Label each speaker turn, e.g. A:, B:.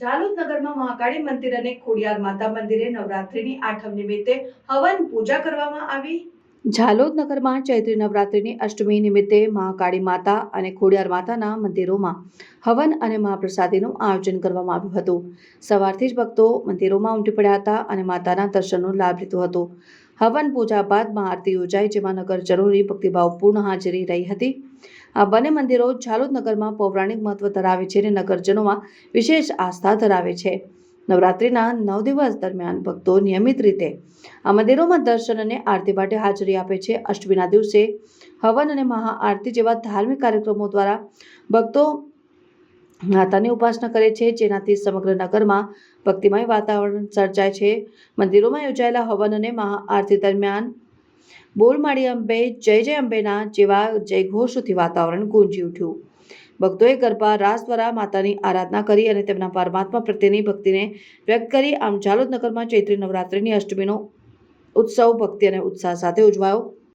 A: ઝાલોદ નગરમાં મહાકાળી મંદિર અને ખોડિયાર માતા મંદિરે નવરાત્રીની આઠમ નિમિત્તે હવન પૂજા કરવામાં આવી. ઝાલોદ નગરમાં ચૈત્રી નવરાત્રિની અષ્ટમી નિમિત્તે મહાકાળી માતા અને ખોડિયાર માતાના મંદિરોમાં હવન અને મહાપ્રસાદીનું આયોજન કરવામાં આવ્યું હતું. સવારથી જ ભક્તો મંદિરોમાં ઉમટી પડ્યા હતા અને માતાના દર્શનનો લાભ લીધો હતો. હવન પૂજા બાદ મહાઆરતી યોજાઈ જેમાં નગરજનોની ભક્તિભાવપૂર્ણ હાજરી રહી હતી. આ બંને મંદિરો ઝાલોદ નગરમાં પૌરાણિક મહત્વ ધરાવે છે અને નગરજનોમાં વિશેષ આસ્થા ધરાવે છે. નવરાત્રિના નવ દિવસ દરમિયાન ભક્તો નિયમિત રીતે આ મંદિરોમાં દર્શન અને આરતી માટે હાજરી આપે છે. અષ્ટમીના દિવસે હવન અને મહાઆરતી જેવા ધાર્મિક કાર્યક્રમો દ્વારા ભક્તો માતાની ઉપાસના કરે છે, જેનાથી સમગ્ર નગરમાં ભક્તિમય વાતાવરણ સર્જાય છે. મંદિરોમાં યોજાયેલા હવન અને મહાઆરતી દરમિયાન બોલમાળી અંબે, જય જય અંબેના જેવા જયઘોષોથી વાતાવરણ ગુંજી ઉઠ્યું. ભક્તોએ ગરબા રાસ દ્વારા માતાની આરાધના કરી અને તેમના પરમાત્મા પ્રત્યેની ભક્તિને વ્યક્ત કરી આમ ઝાલોદ નગરમાં ચૈત્રી નવરાત્રિની અષ્ટમીનો ઉત્સવ ભક્તિ અને ઉત્સાહ સાથે ઉજવાયો.